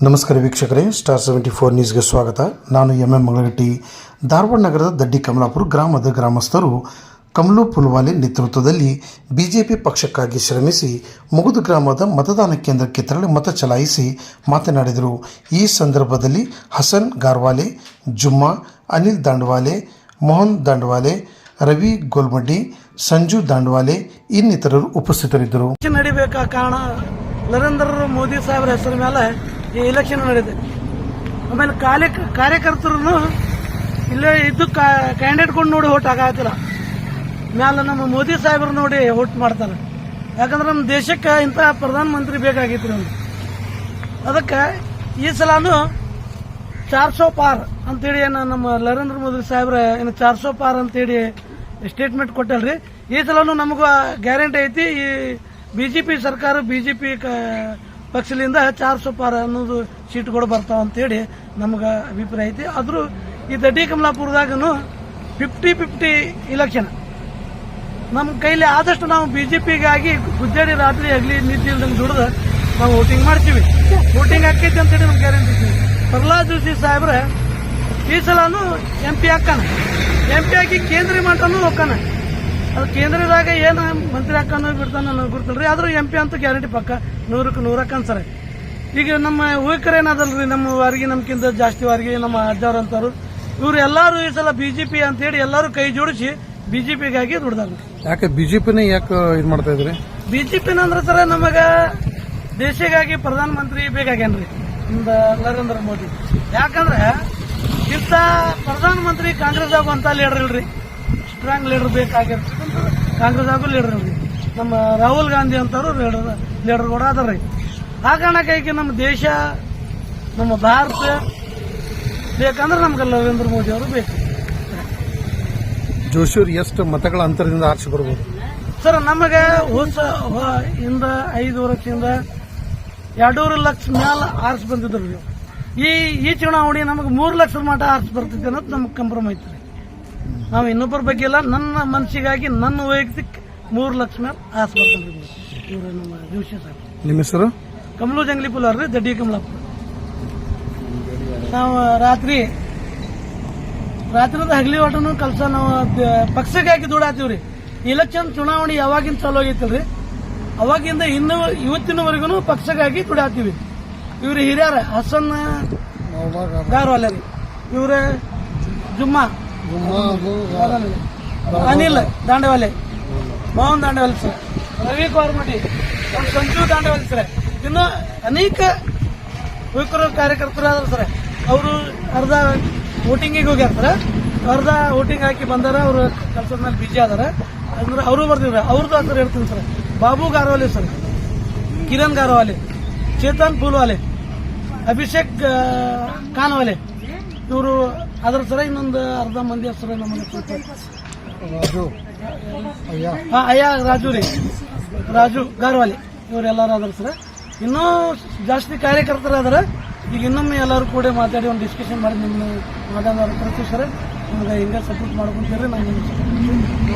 ನಮಸ್ಕಾರ ವೀಕ್ಷಕರೇ star seventy four ನ್ಯೂಸ್ಗೆ ಸ್ವಾಗತ. ನಾನು ಎಂ ಎಂ ಮಂಗಳಗಟ್ಟಿ. ಧಾರವಾಡ ನಗರದ ದಡ್ಡಿ ಕಮಲಾಪುರ ಗ್ರಾಮದ ಗ್ರಾಮಸ್ಥರು ಕಮಲು ಪುಲ್ವಾಲೆ ನೇತೃತ್ವದಲ್ಲಿ ಬಿಜೆಪಿ ಪಕ್ಷಕ್ಕಾಗಿ ಶ್ರಮಿಸಿ ಮುಗುದು ಗ್ರಾಮದ ಮತದಾನ ಕೇಂದ್ರಕ್ಕೆ ತೆರಳಿ ಮತ ಚಲಾಯಿಸಿ ಮಾತನಾಡಿದರು. ಈ ಸಂದರ್ಭದಲ್ಲಿ ಹಸನ್ ಗಾರ್ವಾಲೆ, ಜುಮ್ಮಾ, ಅನಿಲ್ ದಾಂಡ್ವಾಲೆ, ಮೋಹನ್ ದಾಂಡ್ವಾಲೆ, ರವಿ ಗೋಲ್ಮಡ್ಡಿ, ಸಂಜು ದಾಂಡ್ವಾಲೆ ಇನ್ನಿತರರು ಉಪಸ್ಥಿತರಿದ್ದರು. ನಡಿಬೇಕಾ ಕಾರಣ? ನರೇಂದ್ರ ಮೋದಿ ಸಾಹೇಬರ ಹೆಸರು ಮೇಲೆ ಈ ಎಲೆಕ್ಷನ್ ನಡೆದಿದೆ ಆಮೇಲೆ ಕಾಲ ಕಾರ್ಯಕರ್ತರು ಇಲ್ಲೇ ಇದ್ದು ಕ್ಯಾಂಡಿಡೇಟ್ ಕೊಂಡು ನೋಡಿ ಓಟ್ ಆಗತ್ತಿಲ್ಲ ಮ್ಯಾಲ ನಮ್ಮ ಮೋದಿ ಸಾಹೇಬ್ರು ನೋಡಿ ಓಟ್ ಮಾಡ್ತಾರೆ. ಯಾಕಂದ್ರೆ ನಮ್ಮ ದೇಶಕ್ಕೆ ಇಂಥ ಪ್ರಧಾನ ಮಂತ್ರಿ ಬೇಕಾಗಿತ್ತು ನಮ್ಗೆ. ಅದಕ್ಕೆ ಈ ಸಲಾನು ಚಾರ್ ಸೋ ಪಾರ್ ಅಂತೇಳಿ ಏನು ನಮ್ಮ ನರೇಂದ್ರ ಮೋದಿ ಸಾಹೇಬ್ರ ಏನು ಚಾರ್ ಸೋ ಪಾರ್ ಅಂತೇಳಿ ಸ್ಟೇಟ್ಮೆಂಟ್ ಕೊಟ್ಟಲ್ರಿ. ಈ ಸಲನು ನಮಗೂ ಗ್ಯಾರಂಟಿ ಐತಿ. ಈ ಬಿಜೆಪಿ ಸರ್ಕಾರ ಬಿಜೆಪಿ ಪಕ್ಷದಿಂದ ಚಾರ್ ಸೋ ಅನ್ನೋದು ಸೀಟ್ಗಳು ಬರ್ತಾವ ಅಂತೇಳಿ ನಮ್ಗೆ ಅಭಿಪ್ರಾಯ ಐತಿ. ಆದರೂ ಈ ದಡ್ಡಿ ಕಮಲಾಪುರದಾಗನು ಫಿಫ್ಟಿ ಫಿಫ್ಟಿ ಇಲೆಕ್ಷನ್ ನಮ್ಮ ಕೈಲಿ ಆದಷ್ಟು ನಾವು ಬಿಜೆಪಿಗಾಗಿ ಗುದ್ದಾಡಿ ರಾತ್ರಿ ಆಗಲಿ ನಿದ್ದೆ ಇಲ್ದಂಗೆ ದುಡ್ದು ನಾವು ವೋಟಿಂಗ್ ಮಾಡ್ತೀವಿ. ವೋಟಿಂಗ್ ಆಕೈತಿ ಅಂತೇಳಿ ನಮ್ಗೆ ಗ್ಯಾರಂಟಿ ಪ್ರಹ್ಲಾದ್ ಜೋಶಿ ಸಾಹೇಬ್ರೆ ಈ ಸಲನು ಎಂ ಪಿ ಹಾಕಾನ ಎಂ ಪಿ ಹಾಕಿ ಕೇಂದ್ರ ಮಟ್ಟನೂ ಹೋಗ್ತಾನೆ ಅದು ಕೇಂದ್ರದಾಗ ಏನು ಮಂತ್ರಿ ಹಾಕಾನೋ ಬಿಡ್ತಾನೋ ನನಗೆ ಗೊತ್ತಿಲ್ರಿ. ಆದ್ರೂ ಎಂ ಪಿ ಅಂತೂ ಗ್ಯಾರಂಟಿ ಪಕ್ಕ. ನೂರಕ್ಕೆ ನೂರಕ್ಕೆ ಅನ್ಸರೆ. ಈಗ ನಮ್ಮ ಯುವಕರು ಏನದಲ್ರಿ ನಮ್ಮ ವಾರಿಗೆ ನಮ್ಗಿಂತ ಜಾಸ್ತಿ ವಾರಿಗೆ ನಮ್ಮ ಅಜ್ಜವ್ರು ಅಂತಾರು ಇವ್ರು ಎಲ್ಲಾರು ಈ ಸಲ ಬಿಜೆಪಿ ಅಂತೇಳಿ ಎಲ್ಲರೂ ಕೈ ಜೋಡಿಸಿ ಬಿಜೆಪಿಗಾಗಿ ದುಡ್ದಾರ ಯಾಕೆ ಬಿಜೆಪಿನೇ ಯಾಕೆ ಇದು ಮಾಡ್ತಾ ಇದ್ರಿ? ಬಿಜೆಪಿ ಅಂದ್ರೆ ಸರ ನಮಗ ದೇಶಗಾಗಿ ಪ್ರಧಾನ ಮಂತ್ರಿ ಬೇಕಾಗ್ಯಾನ್ರಿ ನರೇಂದ್ರ ಮೋದಿ. ಯಾಕಂದ್ರೆ ಇಂಥ ಪ್ರಧಾನ ಮಂತ್ರಿ ಕಾಂಗ್ರೆಸ್ ಅಂತ ಲೀಡರ್ ಇಲ್ರಿ. ಸ್ಟ್ರಾಂಗ್ ಲೀಡರ್ ಬೇಕಾಗಿರ್ತಕ್ಕಂಥ ಕಾಂಗ್ರೆಸ್ ಆಗು ಲೀಡರ್ ಇಲ್ರಿ ನಮ್ಮ ರಾಹುಲ್ ಗಾಂಧಿ ಅಂತವ್ರು ಲೀಡರ್ ಲೀಡರ್ ಕೂಡ ಅದಾರ್ರಿ. ಆ ಕಾರಣಕ್ಕಾಗಿ ನಮ್ಮ ದೇಶ ನಮ್ಮ ಭಾರತ ಬೇಕಂದ್ರೆ ನಮ್ಗೆ ನರೇಂದ್ರ ಮೋದಿ ಅವರು ಬೇಕು. ಜೋಶಿಯವ್ರು ಎಷ್ಟು ಮತಗಳ ಅಂತರದಿಂದ ಆರಿಸಿ ಬರಬಹುದು ಸರ್ ನಮಗೆ ಹೊಸ ಇಂದ ಐದು ವರ್ಷದಿಂದ ಎರಡೂವರೆ ಲಕ್ಷ ಮೇಲೆ ಆರಿಸಿ ಬಂದಿದ್ರು ರೀ. ಈ ಈ ಚುನಾವಣೆ ನಮಗೆ ಮೂರು ಲಕ್ಷದ ಮಟ ಆರಿಸಿ ಬರ್ತೈತೆ ಅನ್ನೋದು ನಮ್ಗೆ ಕಂಪ್ರಮ್ ಐತ್ರಿ. ನಾವು ಇನ್ನೊಬ್ಬರ ಬಗ್ಗೆ ಇಲ್ಲ ನನ್ನ ಮನಸ್ಸಿಗಾಗಿ ನನ್ನ ವೈಯಕ್ತಿಕ ಮೂರು ಲಕ್ಷ ಬರ್ತೀನಿ ಇವರು ನಮ್ಮ ಜೋಶಿ ಸರ್. ನಿಮ್ಮ ಹೆಸರು? ಕಮಲು ಜಂಗ್ಲಿ ಪುಲಾರ್ ರೀ ದಡ್ಡಿ ಕಮಲಾಪುರ. ನಾವು ರಾತ್ರಿ ರಾತ್ರಿ ಹಗಲಿ ಒಟನು ಕೆಲಸ ನಾವು ಪಕ್ಷಕ್ಕೆ ಪಕ್ಷಕ್ಕಾಗಿ ದುಡಾತೀವ್ರಿ ಇಲೆಕ್ಷನ್ ಚುನಾವಣೆ ಯಾವಾಗಿಂದ ಚಾಲೂ ಆಗೈತಲ್ರಿ ಅವಾಗಿಂದ ಇನ್ನು ಇವತ್ತಿನವರೆಗೂ ಪಕ್ಷಕ್ಕಾಗಿ ದುಡಾತೀವಿ ಇವ್ರು ಹಿರಿಯರ ಹಸನ್ ಗಾರ್ವಾಲೆ ರೀ. ಇವ್ರ ಜುಮ್ಮಾ. ಅನಿಲ್ ದಾಂಡವಾಲೆ. ಮೋಹನ್ ದಾಂಡವಾಲೆ ಸರ್. ರವಿ ಕೋರ್ಮಟಿ ನಮ್ಮ ಸಂಜು ದಾಂಡವಾಲೆ ಸರ್. ಇನ್ನು ಅನೇಕ ಯುವಕರು ಕಾರ್ಯಕರ್ತರು ಆದ್ರೆ ಸರ್. ಅವರು ಅರ್ಧ ವೋಟಿಂಗಿಗೆ ಹೋಗ್ಯಾರ ಸರ್. ಅರ್ಧ ವೋಟಿಂಗ್ ಹಾಕಿ ಬಂದಾರ, ಅವರು ಕೆಲಸದ ಮೇಲೆ ಬಿಜಿ ಆದಾರ ಅಂದ್ರೆ ಅವರು ಬರ್ತಿದ್ರ ಅವ್ರದ್ದು ಹೆಸರು ಹೇಳ್ತೀನಿ ಸರ್. ಬಾಬು ಗಾರವಾಲಿ ಸರ್. ಕಿರಣ್ ಗಾರವಾಲಿ ಚೇತನ್ ಪೂಲ್ವಾಲೆ, ಅಭಿಷೇಕ್ ಕಾನ್ವಾಲೆ ಇವರು ಅದ್ರ ಸರ, ಇನ್ನೊಂದು ಅರ್ಧ ಮಂದಿ ಹೆಸರು ನಮಗೆ ಹಾ ಅಯ್ಯ ರಾಜು ರೀ. ರಾಜು ಗಾರ್ವಾಲಿ. ಇವರೆಲ್ಲರೂ ಅದಾರ ಸರ್ ಇನ್ನೂ ಜಾಸ್ತಿ ಕಾರ್ಯಕರ್ತರಾದ್ರೆ ಅದಾರ ಈಗ ಇನ್ನೊಮ್ಮೆ ಎಲ್ಲರೂ ಕೂಡ ಮಾತಾಡಿ ಒಂದು ಡಿಸ್ಕಷನ್ ಮಾಡಿ ನಿಮ್ಮ ಮಾತಾಡೋರ ಪ್ರತಿ ಸರ್. ನಿಮ್ಗೆ ಹಿಂಗೆ ಸಪೋರ್ಟ್ ಮಾಡ್ಕೊಂತೀರಿ ನಾನು ನಿಮ್ಗೆ